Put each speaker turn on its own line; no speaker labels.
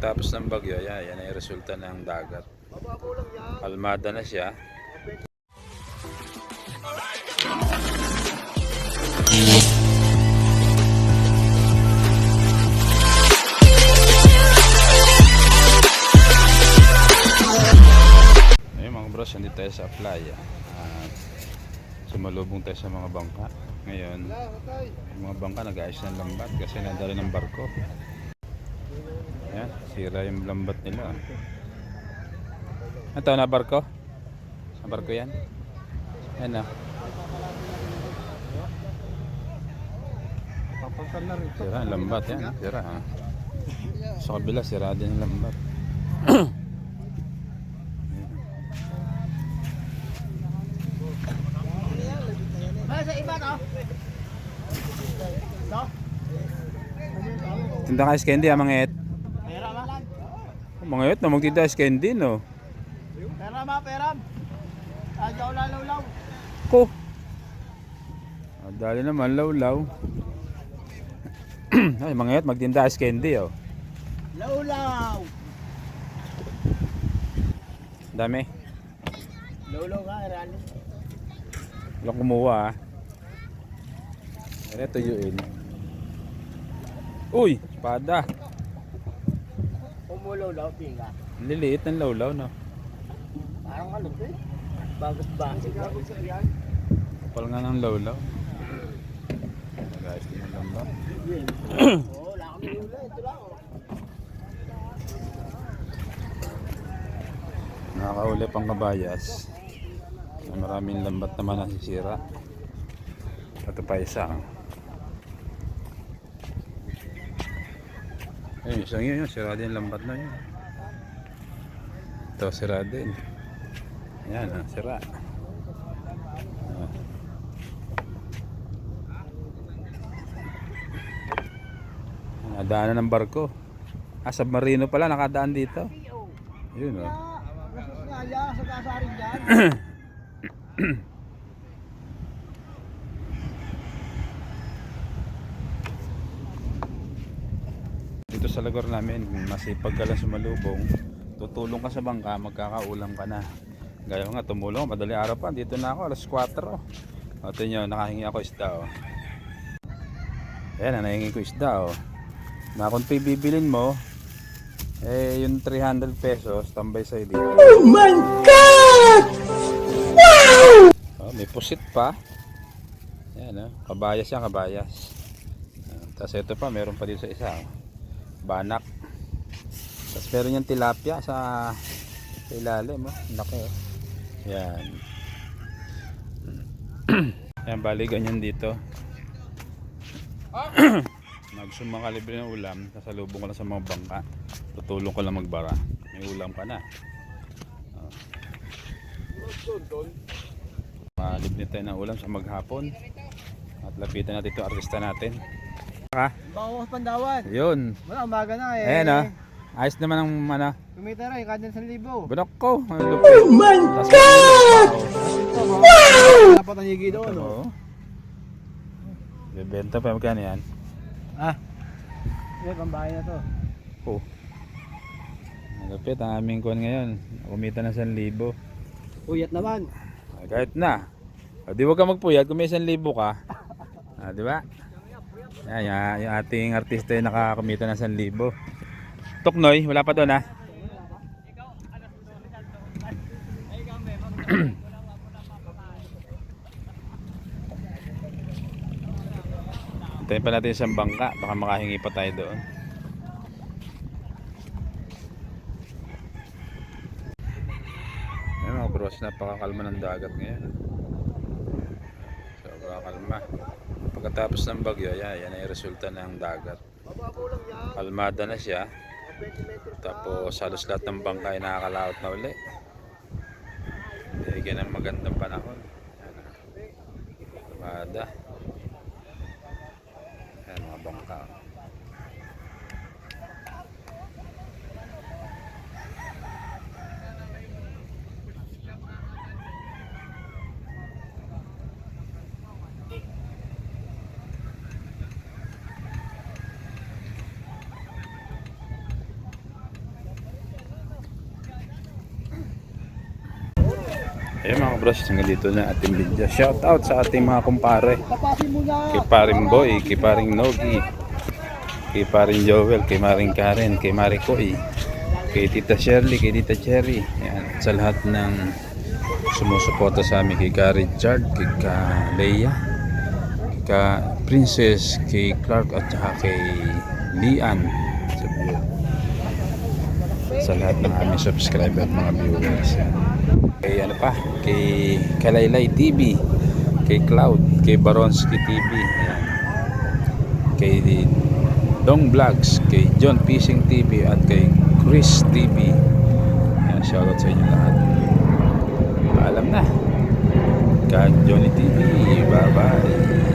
Pagkatapos ng bagyo, yan, yan ay resulta ng dagat. Kalmada na siya. Ayun mga bros, nandito tayo sa playa. At sumalubong tayo sa mga bangka. Ngayon, yung mga bangka nag-aayos ng lambat kasi nadali ng barko. Ayan, sira yung lambat nila. Ito na barko? Sa barko yan? Ayan na.
Papagkan na.
Sira lambat yan. Sira ha. Sa kabila, sira din yung lambat. Tinda ka candy ha, mga et. Mga et, na magtinda ice candy no.
Pera ma, pera. Adyo lalaw law.
Ko. Ah, dali naman, law-law. Ay, mga et, magtinda candy oh.
Law law.
Dami.
Law law ka, rally.
Walang kumuha ah. Ano tuyuin? Uy! Espada!
Umulo law, pinga.
Ang Liliit ng lawlaw no.
Parang ano to eh. Bagot ba?
Kapal nga ng lawlaw. Guys, tingnan lang ba?
Oo, wala kami hula. Ito lang. oh.
Nakakauli pang kabayas. Maraming lambat naman nasisira. Ito pa isa. oh. Ayun, isang yun yun. Sira din lambat na yun. Ito, sira din. Ayan, ah, sira. Ah. Nadaanan ng barko. Ah, submarino pala nakadaan dito. Yun oh.
Gastos nga yan, sa kasarin dyan.
Dito sa lugar namin, masipag ka lang sumalubong, tutulong ka sa bangka, magkakaulam ka na. Gaya nga, tumulong, madali araw pa, dito na ako, alas 4. O, ito nyo, nakahingi ako isda, oh. Ayan, nahingi ko isda, oh. Na kung ito'y bibilin mo, eh, yung 300 pesos, tambay sa'yo dito. Oh my God! Wow! Oh, may pusit pa. Ayan, oh. Kabayas yan, kabayas. Tapos ito pa, meron pa dito sa isa, oh banak. Tapos meron yung tilapia sa ilalim oh. laki oh. yan. Yan bali ganyan dito. Nagsumakalibre ng ulam kasalubong ko lang sa mga bangka. Tutulong ko lang magbara. May ulam ka na. Oh. malibre tayo ng ulam sa maghapon. At lapitan natin ito artista natin ka
Bawas pandawan.
yun
Wala, umaga na eh.
Ayan ah. Ayos naman ang ano.
Kumita rin, kanya 1,000.
Bunok ko. Oh my God!
Wow! Dapat ang higi doon.
Oo.
oh.
Bebenta pa magkano yan?
Ah. Yan, pambahay na to.
Oh. Ang lupit ang aming kuwan ngayon. Kumita ng 1,000.
Uyat naman.
Ah, Kahit na. O, di wag ka magpuyat kung may 1,000 ka. Ah, di ba? Yan, yan, yung ating artista yung nakakumita ng 1,000. Tuknoy, wala pa doon ah. Hintayin pa natin isang bangka, baka makahingi pa tayo doon. Ayan mga bros, napakakalma ng dagat ngayon. Sobrang kalma. Pagkatapos ng bagyo, yan, yan ay resulta ng dagat. Kalmada na siya. Tapos halos lahat ng bangka ay nakakalaot na uli. Bigyan ng magandang panahon. Yan, ah. Kalmada. Ayan mga bangka. Ayun mga bros, hanggang dito na ating video. Shout out sa ating mga kumpare. Kay Boy, kay Nogi, kay Joel, kay Karen, kay Maring Koy, kay Tita Shirley, kay Tita Cherry. Yan, at sa lahat ng sumusuporta sa amin kay ka Richard, kay ka Leia, kay ka Princess, kay Clark at saka kay Lian. Sa, sa lahat ng aming subscriber mga viewers. Kay ano pa, kay Kalaylay TV, kay Cloud, kay Baronski TV, yan. kay Dong Vlogs, kay John Fishing TV at kay Chris TV. Yan, shoutout sa inyo lahat. Paalam na. Kay Johnny TV, bye bye.